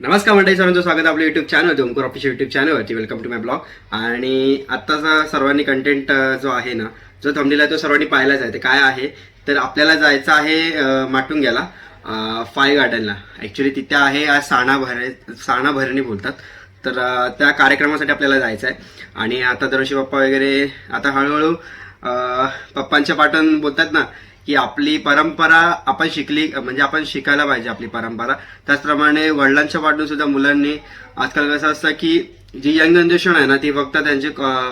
नमस्कार मंडळी सर्वांचं स्वागत आहे आपल्या YouTube channel Omkar official YouTube चॅनलवरती वेलकम टू माय ब्लॉग आणि आत्ताचा सर्वांनी कंटेंट जो आहे ना जो थंबलेला तो सर्वांनी पाहायलाच आहे. ते काय आहे? तर आपल्याला जायचं आहे माटून माटुंग्याला फाय गार्डनला ॲक्च्युली तिथे आहे आज साणा भर साणा भरणी बोलतात. तर त्या कार्यक्रमासाठी आपल्याला जायचं आहे. आणि आता दरवर्षी पप्पा वगैरे आता हळूहळू पप्पांच्या पाठून बोलतात ना की आपली परंपरा आपण शिकली म्हणजे आपण शिकायला पाहिजे आपली परंपरा. त्याचप्रमाणे वडिलांच्या वाटून सुद्धा मुलांनी आजकाल कसं असतं की जी यंग जनरेशन आहे ना ती फक्त त्यांचे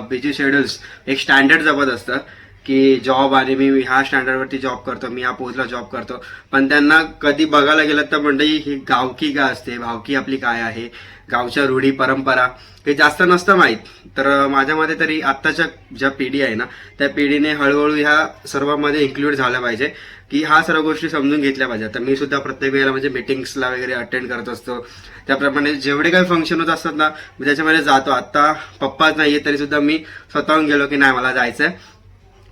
बिझी शेड्युल्स एक स्टँडर्ड जपत असतं की जॉब आणि मी ह्या स्टँडर्डवरती जॉब करतो मी ह्या पोस्टला जॉब करतो. पण त्यांना कधी बघायला गेलं तर मंडळी ही गावकी काय असते? भावकी आपली काय आहे? गावच्या रूढी परंपरा हे जास्त नसतं माहीत. तर माझ्या मते तरी आत्ताच्या ज्या पिढी आहे ना त्या पिढीने हळूहळू ह्या सर्वांमध्ये इन्क्लूड झाल्या पाहिजे की ह्या सर्व गोष्टी समजून घेतल्या पाहिजे तर मी सुद्धा प्रत्येक वेळेला म्हणजे मिटिंग्सला वगैरे अटेंड करत असतो. त्याप्रमाणे जेवढे काही फंक्शन होत असतात ना मी त्याच्यामध्ये जातो. आत्ता पप्पाच नाही तरी सुद्धा मी स्वतःहून गेलो की नाही मला जायचं आहे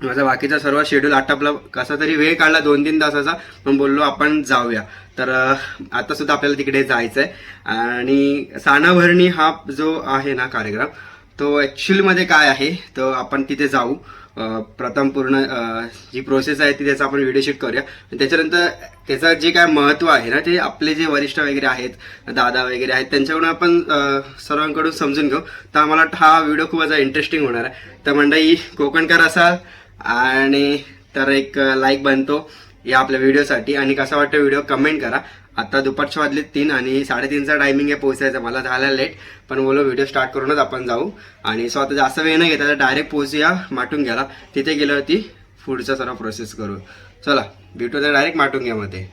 माझा बाकीचा सर्व शेड्यूल आटापला. कसा तरी वेळ काढला दोन तीन तासाचा. पण बोललो आपण जाऊया. तर आता सुद्धा आपल्याला तिकडे जायचं आहे आणि सानाभरणी हा जो आहे ना कार्यक्रम तो ॲक्च्युअलमध्ये काय आहे? तो आपण तिथे जाऊ. प्रथम पूर्ण जी प्रोसेस आहे ती त्याचा आपण व्हिडिओ शूट करूया. त्याच्यानंतर त्याचं जे काय महत्त्व आहे ना ते आपले जे वरिष्ठ वगैरे आहेत दादा वगैरे आहेत त्यांच्याकडून आपण सर्वांकडून समजून घेऊ. तर आम्हाला हा व्हिडिओ खूप असा इंटरेस्टिंग होणार आहे. तर मंडळी कोकणकर असाल आणि तर एक लाईक बनतो या आपल्या व्हिडिओसाठी आणि कसा वाटतो व्हिडिओ कमेंट करा. आता दुपारच्या वाजले तीन आणि साडेतीनचा टायमिंग आहे पोहोचायचं मला झाला लेट पण बोलो व्हिडिओ स्टार्ट करूनच आपण जाऊ. आणि सो आता जास्त वेळ नाही घेता डायरेक्ट पोहोचूया माटून घ्याला तिथे गेल्यावरती पुढचा सर्व प्रोसेस करू चला भेटू तर डायरेक्ट माटून घ्या मध्ये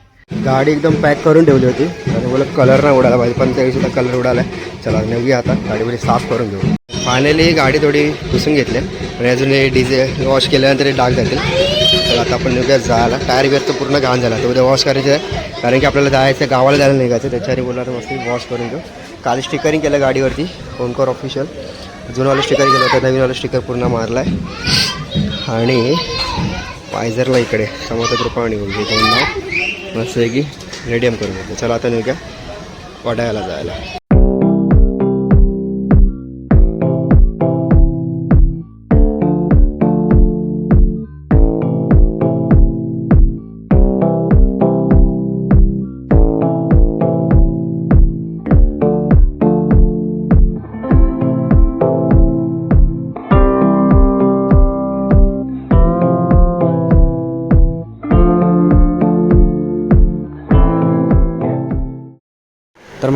गाडी एकदम पॅक करून ठेवली होती. आणि बोला कलर नाही उडाला पाहिजे पण त्या दिवशी कलर उडाला आहे चला नेऊया आता. गाडीमध्ये साफ करून घेऊ. फायनली गाडी थोडी पुसून घेतली. आणि अजून हे डिझेल वॉश केल्यानंतर डाग जातील. तर आता आपण नेऊया जायला. टायर बिअर तर पूर्ण घाण झाला. तर उद्या वॉश करायचं आहे. कारण की आपल्याला जायचं गावाला जायला निघायचं त्याच्यावर बोलला तर मस्त वॉश करून घेऊ. काल स्टिकरिंग केलं गाडीवरती होमकोर ऑफिशियल जुनवालं स्टिकर केलं होतं नवीनवालं स्टिकर पूर्ण मारला आहे आणि पायझरला इकडे समोरचा कृपा आणि बोलतो मस्त आहे की रेडियम करून घेतो चला आता निघ्या. वडायला जायला.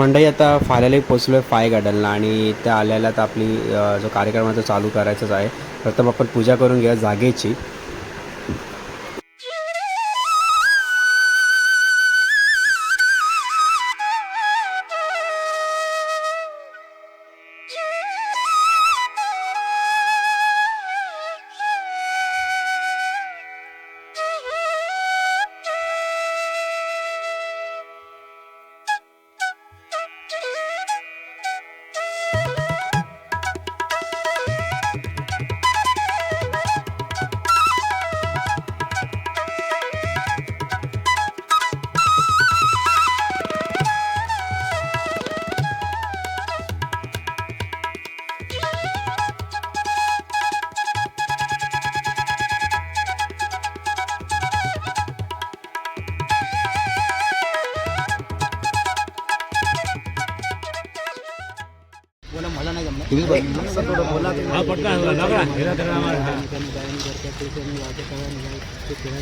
मंडई आता फाल्यालाही पोचलो आहे फाय गार्डनला आणि त्या आल्याला तर आपली अ, जो कार्यक्रमाचा चालू करायचाच आहे प्रथम आपण पूजा करून घेऊया जागेची.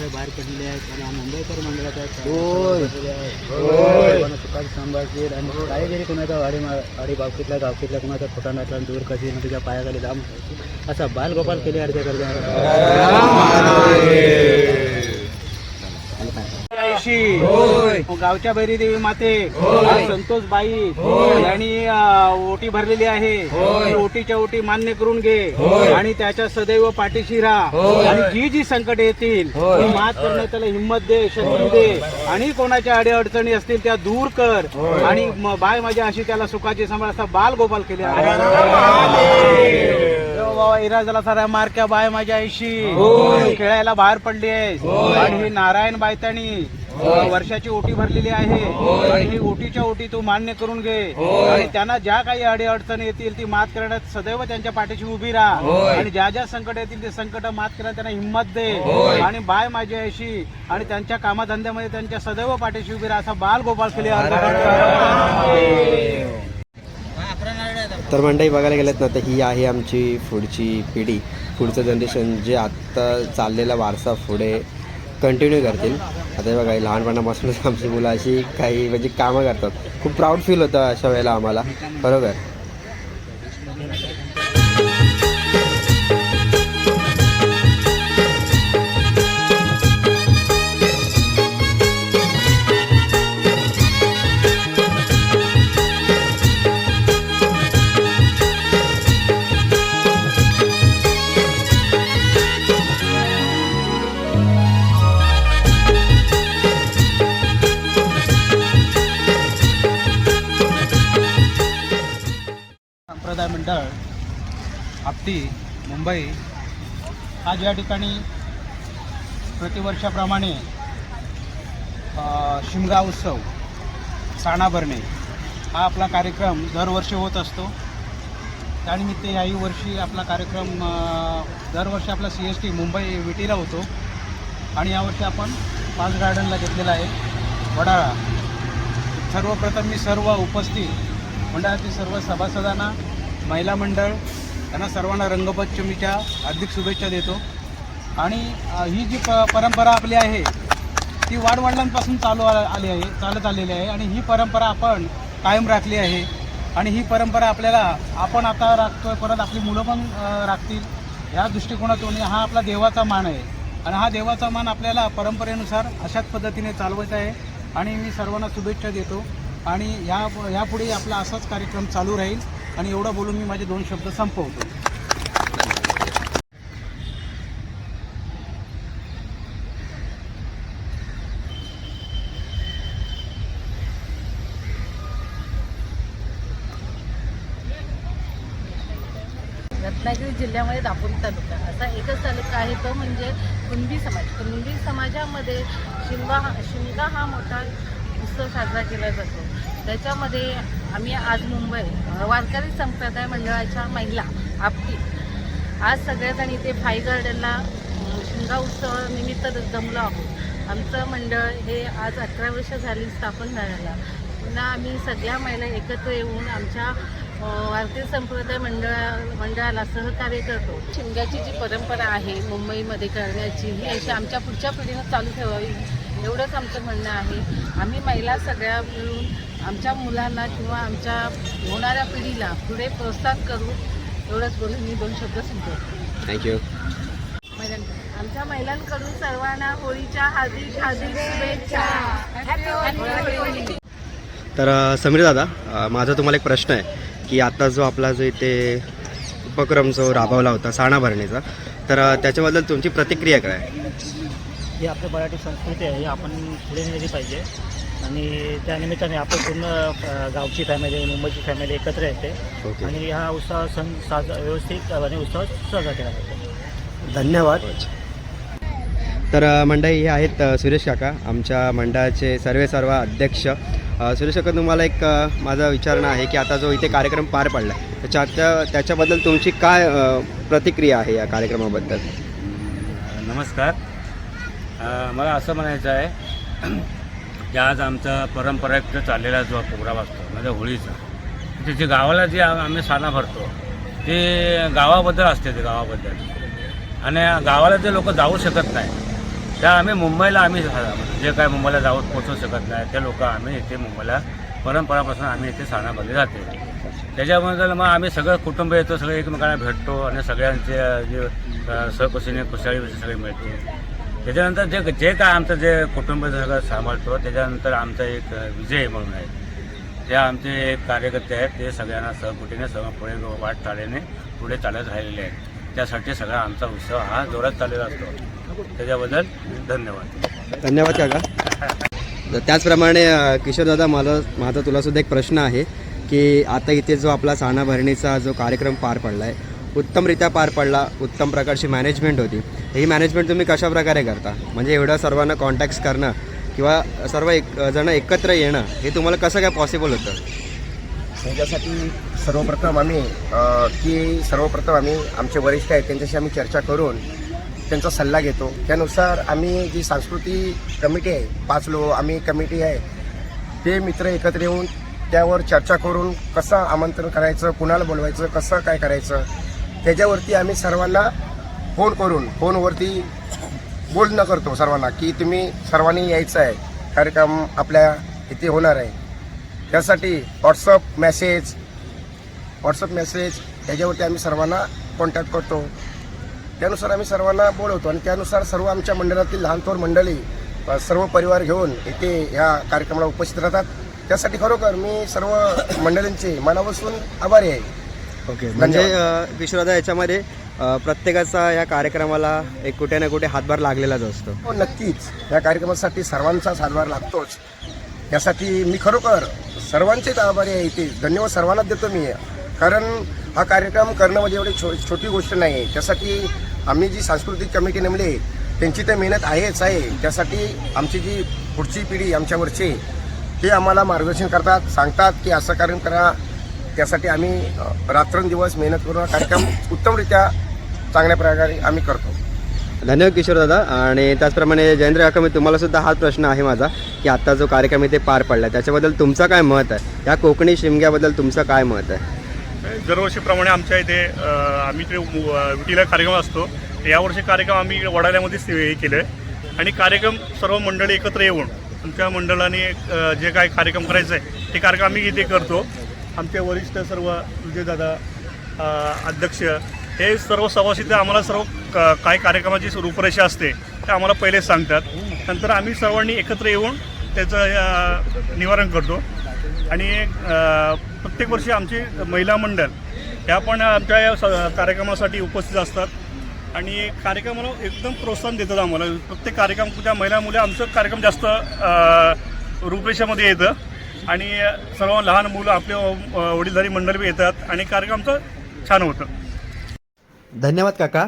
बाहेर पडलेले आहेत. आणि हा मुंबईकर मंडळाचा संभाजीर आणि काहीतरी कोणाचा वाडी वाडी बावकीतला गावकीतला कोणाचा खोटा नाटला दूर कशी नदीच्या पायाखाली दाम असा बालगोपाल केले अर्ध्या करता गावच्या बैरी देवी माते. संतोष बाई यांनी ओटी भरलेली आहे. ओटीच्या ओटी मान्य करून घे. आणि त्याच्या सदैव पाठीशी राहा. आणि जी जी संकट येतील ती मात करण्यात त्याला हिंमत दे शक्ती दे. आणि कोणाच्या अडी अडचणी असतील त्या दूर कर. आणि बाय माझ्या अशी त्याला सुखाची सांभाळ असा बाल गोपाल केले आहे बाबा इराजला सारा मारक्या बाय माझ्या आईशी खेळायला बाहेर पडली आहे आणि ही नारायण बायतानी वर्षाची ओटी भरलेली आहे आणि ही ओटीच्या ओटी तू मान्य करून घे आणि त्यांना ज्या काही अडी अडचणी येतील ती मात करण्यात सदैव त्यांच्या पाठीशी उभी राहा आणि ज्या ज्या संकट येतील ते संकट मात करण्यात त्यांना हिंमत दे आणि बाय माझी अशी आणि त्यांच्या कामधंद्यामध्ये त्यांच्या सदैव पाठीशी उभी राहा असा बाल गोपाळ खेळी तर मंडळी बघायला गेलेत ना तर ही आहे आमची पुढची पिढी. पुढचं जनरेशन जे आत्ता चाललेला वारसा पुढे कंटिन्यू करतील. आता हे बघा लहानपणापासूनच आमची मुलं अशी काही म्हणजे कामं करतात. खूप प्राऊड फील होतं अशा वेळेला आम्हाला. बरोबर? संप्रदाय मंडळ आपटी मुंबई आज या ठिकाणी प्रतिवर्षाप्रमाणे शिमगा उत्सव साणा भरणे हा आपला कार्यक्रम दरवर्षी होत असतो. त्यानिमित्त याही वर्षी आपला कार्यक्रम दरवर्षी आपला सी एस टी मुंबई विटीला होतो. आणि यावर्षी आपण पाच गार्डनला घेतलेला आहे. वडाळा. सर्वप्रथम मी सर्व उपस्थित मंडळातील सर्व सभासदांना महिला मंडळ त्यांना सर्वांना रंगपंचमीच्या हार्दिक शुभेच्छा देतो. आणि ही जी प परंपरा आपली आहे ती वाडवडिलांपासून चालू आली आहे चालत आलेली आहे. आणि ही परंपरा आपण कायम राखली आहे. आणि ही परंपरा आपल्याला आपण आता राखतोय परत आपली मुलं पण राखतील. या दृष्टिकोनातून हा आपला देवाचा मान आहे. आणि हा देवाचा मान आपल्याला परंपरेनुसार अशाच पद्धतीने चालवायचा आहे. आणि मी सर्वांना शुभेच्छा देतो. आणि या यापुढे आपला असाच कार्यक्रम चालू राहील. आणि एवढं बोलून मी माझे दोन शब्द संपवतो. रत्नागिरी जिल्ह्यामध्ये दापोली तालुका. असा एकच तालुका आहे तो म्हणजे कुणबी समाज. कुणबी समाजामध्ये शिमगा हा शिमगा हा मोठा उत्सव साजरा केला जातो. त्याच्यामध्ये आम्ही आज मुंबई वारकरी संप्रदाय मंडळाच्या महिला आपती आज सगळेजण इथे फाई गार्डनला अ, शिमगा उत्सवानिमित्त जमलो आहोत. आमचं मंडळ हे आज अकरा वर्ष झाली स्थापन झालेलं. पुन्हा आम्ही सगळ्या महिला एकत्र येऊन आमच्या वारकरी संप्रदाय मंडळा मंडळाला सहकार्य करतो. शिमग्याची जी परंपरा आहे मुंबईमध्ये करण्याची ही अशी आमच्या पुढच्या पिढीनं चालू ठेवावी एवढंच आमचं म्हणणं आहे. आम्ही महिला सगळ्या मिळून आमच्या मुलांना किंवा आमच्या होणाऱ्या पिढीला पुढे प्रोत्साहन करू एवढंच बोलून मी दोन शब्द संपवतो थँक्यू आमच्या महिलांकडून सर्वांना होळीच्या हार्दिक हार्दिक शुभेच्छा. तर समीर दादा माझा तुम्हाला एक प्रश्न आहे की आता जो आपला जो इथे उपक्रम जो राबवला होता साणा भरणीचा तर त्याच्याबद्दल तुमची प्रतिक्रिया काय आहे? ही आपली मराठी संस्कृती आहे ही आपण पुढे नेली पाहिजे. आणि त्या निमित्ताने आपण पूर्ण गावची फॅमिली मुंबईची फॅमिली एकत्र येते. आणि हा उत्सव सण साज व्यवस्थित आणि उत्सव साजरा केला जातो. धन्यवाद. तर मंडळी हे आहेत सुरेश काका आमच्या मंडळाचे सर्वे सर्व अध्यक्ष. सुरेश काका तुम्हाला एक माझा विचारणं आहे की आता जो इथे कार्यक्रम पार पडला त्याच्या त्या- त्याच्याबद्दल तुमची काय प्रतिक्रिया आहे या कार्यक्रमाबद्दल? नमस्कार. मला असं म्हणायचं आहे जे आज आमचा परंपरागत चाललेला जो प्रोग्राम असतो म्हणजे होळीचा ते जे गावाला जे आम्ही साना भरतो ते गावाबद्दल असते ते गावाबद्दल. आणि गावाला जे लोक जाऊ शकत नाही त्या आम्ही मुंबईला आम्ही जे म्हणजे काय मुंबईला जाऊ पोचवू शकत नाही ते लोक आम्ही इथे मुंबईला परंपरापासून आम्ही इथे साना भरले जाते. त्याच्याबद्दल मग आम्ही सगळं कुटुंब येतो सगळे एकमेकांना भेटतो आणि सगळ्यांचे जे सहकुशीने खुशाळी सगळे मिळते. त्याच्यानंतर जे जे काय आमचं जे कुटुंब सगळं सांभाळतो त्याच्यानंतर आमचा एक विजय म्हणून आहे. ते आमचे एक कार्यकर्ते आहेत ते सगळ्यांना सहकुटीने सगळं पुढे वाट चालेने पुढे चालत राहिलेले आहेत. त्यासाठी सगळा आमचा उत्सव हा जोरात चाललेला असतो. त्याच्याबद्दल धन्यवाद. धन्यवाद काका. तर त्याचप्रमाणे किशोरदादा मला माझा तुलासुद्धा एक प्रश्न आहे की आता इथे जो आपला साना भरणीचा जो कार्यक्रम पार पडला आहे उत्तमरित्या पार पडला उत्तम प्रकारची मॅनेजमेंट होती. ही मॅनेजमेंट तुम्ही कशा प्रकारे करता? म्हणजे एवढं सर्वांना कॉन्टॅक्ट्स करणं किंवा सर्व एक जण एकत्र येणं हे तुम्हाला कसं काय पॉसिबल होतं? त्याच्यासाठी सर्वप्रथम आम्ही की सर्वप्रथम आम्ही आमचे वरिष्ठ आहेत त्यांच्याशी आम्ही चर्चा करून त्यांचा सल्ला घेतो. त्यानुसार आम्ही जी सांस्कृतिक कमिटी आहे पाच लोक आम्ही कमिटी आहे ते मित्र एकत्र येऊन त्यावर चर्चा करून कसं आमंत्रण करायचं कुणाला बोलवायचं कसं काय करायचं त्याच्यावरती आम्ही सर्वांना फोन करून फोनवरती बोलणं करतो सर्वांना की तुम्ही सर्वांनी यायचं आहे. कार्यक्रम आपल्या इथे होणार आहे. त्यासाठी व्हॉट्सअप मेसेज व्हॉट्सअप मेसेज त्याच्यावरती आम्ही सर्वांना कॉन्टॅक्ट करतो. त्यानुसार आम्ही सर्वांना बोलवतो आणि त्यानुसार सर्व आमच्या मंडळातील लहान थोर मंडळी सर्व परिवार घेऊन इथे ह्या कार्यक्रमाला उपस्थित राहतात. त्यासाठी खरोखर मी सर्व मंडळींचे मनापासून आभारी आहे. ओके म्हणजे किशोरदा याच्यामध्ये प्रत्येकाचा या कार्यक्रमाला एक कुठे ना कुठे हातभार लागलेलाच असतो. हो नक्कीच. या कार्यक्रमासाठी सर्वांचाच हातभार लागतोच. यासाठी मी खरोखर सर्वांचेच आभारी आहे इथे. धन्यवाद सर्वांनाच देतो मी. कारण हा कार्यक्रम करणं म्हणजे एवढी छो छोटी गोष्ट नाही. आहे त्यासाठी आम्ही जी सांस्कृतिक कमिटी नेमली त्यांची तर मेहनत आहेच आहे. त्यासाठी आमची जी पुढची पिढी आमच्यावरची ते आम्हाला मार्गदर्शन करतात सांगतात की असं कार्य करा त्यासाठी आम्ही रात्रंदिवस मेहनत करून हा कार्यक्रम उत्तमरित्या चांगल्या प्रकारे आम्ही करतो. धन्यवाद किशोर दादा. आणि त्याचप्रमाणे जयेंद्र काका मी तुम्हाला सुद्धा हाच प्रश्न आहे माझा की आता जो कार्यक्रम इथे पार पडला त्याच्याबद्दल तुमचं काय मत आहे? या कोकणी शिमग्याबद्दल तुमचं काय मत आहे? दरवर्षीप्रमाणे आमच्या इथे आम्ही इकडे अ, विटीला कार्यक्रम असतो. यावर्षी कार्यक्रम आम्ही वडाल्यामध्येच हे केलं आहे आणि कार्यक्रम सर्व मंडळी एकत्र येऊन आमच्या मंडळाने जे काय कार्यक्रम करायचं आहे ते कार्यक्रम आम्ही इथे करतो. आमचे वरिष्ठ सर्व विजयदादा अध्यक्ष हे सर्व सभासद आम्हाला सर्व क- काय कार्यक्रमाची रूपरेषा असते ते आम्हाला पहिले सांगतात. नंतर आम्ही सर्वांनी एकत्र येऊन त्याचं निवारण करतो. आणि प्रत्येक वर्षी आमची महिला मंडळ ह्या पण आमच्या या स- कार्यक्रमासाठी उपस्थित असतात. आणि कार्यक्रमाला एकदम प्रोत्साहन देतात आम्हाला. प्रत्येक कार्यक्रम त्या महिला मुले आमचं कार्यक्रम जास्त रूपरेषामध्ये येतं. आणि सर्व लहान मुलं आपले वडीलधारी मंडळ बी येतात आणि कार्यक्रम आमचं छान होतं. धन्यवाद काका.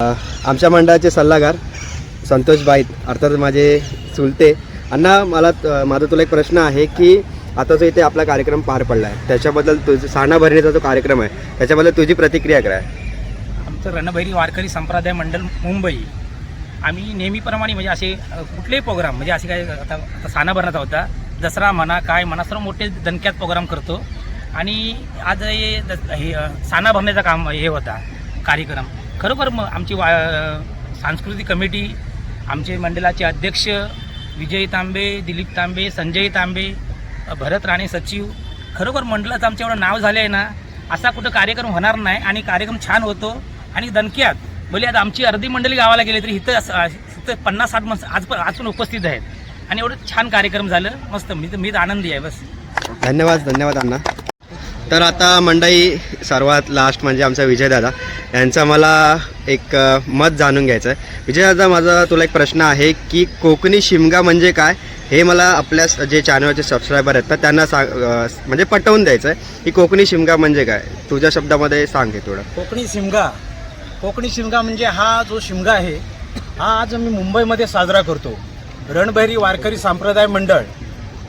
आमच्या मंडळाचे सल्लागार संतोष बाईत अर्थात माझे चुलते. अण्णा मला माझा तुला एक प्रश्न आहे की आता जो इथे आपला कार्यक्रम पार पडला आहे त्याच्याबद्दल तुझ साणा भरणीचा जो कार्यक्रम आहे त्याच्याबद्दल तुझी प्रतिक्रिया काय? आमचं रणभैरी वारकरी संप्रदाय मंडळ मुंबई. आम्ही नेहमीप्रमाणे म्हणजे असे कुठलेही प्रोग्राम म्हणजे असे काय आता आता साना भरण्याचा होता दसरा म्हणा काय म्हणा सर्व मोठे दणक्यात प्रोग्राम करतो. आणि आज हे हे साना भरण्याचं काम हे होता कार्यक्रम. खरोखर मग आमची वा सांस्कृतिक कमिटी आमचे मंडळाचे अध्यक्ष विजय तांबे दिलीप तांबे संजय तांबे भरत राणे सचिव खरोखर मंडळाचं आमच्या एवढं नाव झालं आहे ना असा कुठं कार्यक्रम होणार नाही आणि कार्यक्रम छान होतो आणि दणक्यात भले आता आमची अर्धी मंडळी गावाला गेली तरी इथं असं- इथं पन्नास साठ माणसं आज पण आज पण उपस्थित आहेत. आणि एवढं छान कार्यक्रम झालं. मस्त मी तर मी तर आनंदी आहे बस. धन्यवाद धन्यवाद अण्णा. तर आता मंडई सर्वात लास्ट म्हणजे आमचा विजयदादा यांचा मला एक मत जाणून घ्यायचं आहे विजयदादा माझा तुला एक प्रश्न आहे की कोकणी शिमगा म्हणजे काय? हे मला आपल्या जे चॅनलचे सबस्क्रायबर आहेत तर त्यांना सांग म्हणजे पटवून द्यायचं आहे की कोकणी शिमगा म्हणजे काय? तुझ्या शब्दामध्ये सांग हे थोडं. कोकणी शिमगा. कोकणी शिमगा म्हणजे हा जो शिमगा आहे हा आज मी मुंबईमध्ये साजरा करतो. रणभैरी वारकरी संप्रदाय मंडळ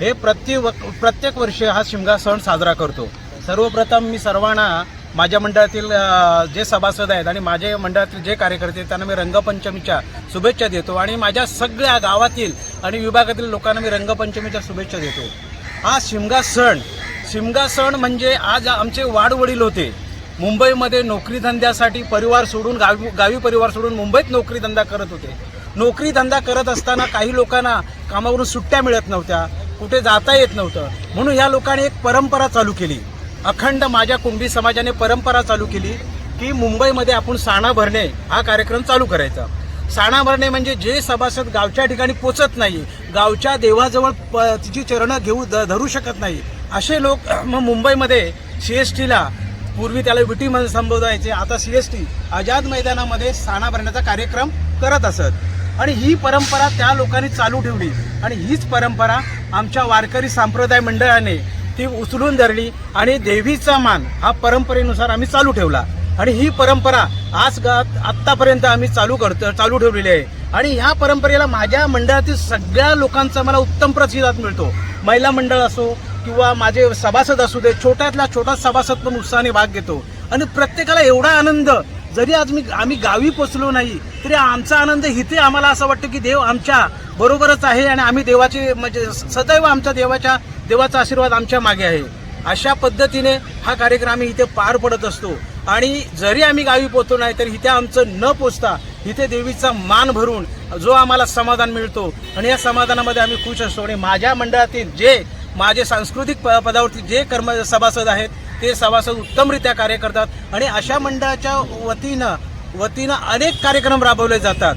हे प्रत्येक प्रत्येक वर्षी हा शिमगा सण साजरा करतो. सर्वप्रथम मी सर्वांना माझ्या मंडळातील जे सभासद आहेत आणि माझ्या मंडळातील जे कार्यकर्ते आहेत, त्यांना मी रंगपंचमीच्या शुभेच्छा देतो आणि माझ्या सगळ्या गावातील आणि विभागातील लोकांना मी रंगपंचमीच्या शुभेच्छा देतो. हा शिमगा सण शिमगा सण म्हणजे आज आमचे वाडवडील होते. मुंबईमध्ये नोकरीधंद्यासाठी परिवार सोडून गावी गावी परिवार सोडून मुंबईत नोकरीधंदा करत होते. नोकरी धंदा करत असताना काही लोकांना कामावरून सुट्ट्या मिळत नव्हत्या कुठे जाता येत नव्हतं. म्हणून या लोकांनी एक परंपरा चालू केली. अखंड माझ्या कुणबी समाजाने परंपरा चालू केली की मुंबईमध्ये आपण साणा भरणे हा कार्यक्रम चालू करायचा. साणा भरणे म्हणजे जे सभासद गावच्या ठिकाणी पोचत नाही गावच्या देवाजवळ प तिची चरणं घेऊ ध- धरू शकत नाही असे लोक मग मुंबईमध्ये सी एस टीला पूर्वी त्याला विटी म्हणून संबोधायचे आता सी एस टी आझाद मैदानामध्ये साणा भरण्याचा कार्यक्रम करत असत. आणि ही परंपरा त्या लोकांनी चालू ठेवली. आणि हीच परंपरा आमच्या वारकरी संप्रदाय मंडळाने ती उचलून धरली आणि देवीचा मान हा परंपरेनुसार आम्ही चालू ठेवला. आणि ही परंपरा आज गा- आत्तापर्यंत आम्ही चालू करतो चालू ठेवलेली आहे. आणि ह्या परंपरेला माझ्या मंडळातील सगळ्या लोकांचा मला उत्तम प्रतिसाद मिळतो. महिला मंडळ असो किंवा माझे सभासद असू दे छोट्यातला छोटा सभासद पण उत्साहाने भाग घेतो. आणि प्रत्येकाला एवढा आनंद जरी आज मी आम्ही गावी पोचलो नाही तरी आमचा आनंद इथे आम्हाला असं वाटतं की देव आमच्या बरोबरच आहे आणि आम्ही देवाचे म्हणजे सदैव आमच्या देवाच्या देवाचा आशीर्वाद आमच्या मागे आहे. अशा पद्धतीने हा कार्यक्रम आम्ही इथे पार पडत असतो. आणि जरी आम्ही गावी पोचतो नाही तर इथे आमचं न पोचता इथे देवीचा मान भरून जो आम्हाला समाधान मिळतो. आणि या समाधानामध्ये आम्ही खुश असतो. आणि माझ्या मंडळातील जे माझे सांस्कृतिक प- पदावरती जे कर्म सभासद आहेत ते सभासद उत्तमरित्या कार्य करतात. आणि अशा मंडळाच्या वतीनं वतीनं अनेक कार्यक्रम राबवले जातात.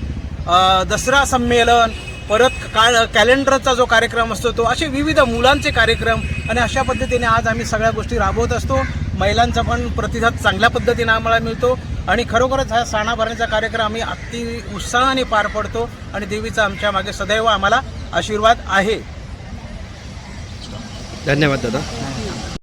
दसरा संमेलन परत का कॅलेंडरचा जो कार्यक्रम असतो तो असे विविध मुलांचे कार्यक्रम आणि अशा पद्धतीने आज आम्ही सगळ्या गोष्टी राबवत असतो. महिलांचा पण प्रतिसाद चांगल्या पद्धतीने आम्हाला मिळतो. आणि खरोखरच हा साणा भरण्याचा कार्यक्रम आम्ही अति उत्साहाने पार पडतो. आणि देवीचा आमच्या मागे सदैव आम्हाला आशीर्वाद आहे. धन्यवाद दादा.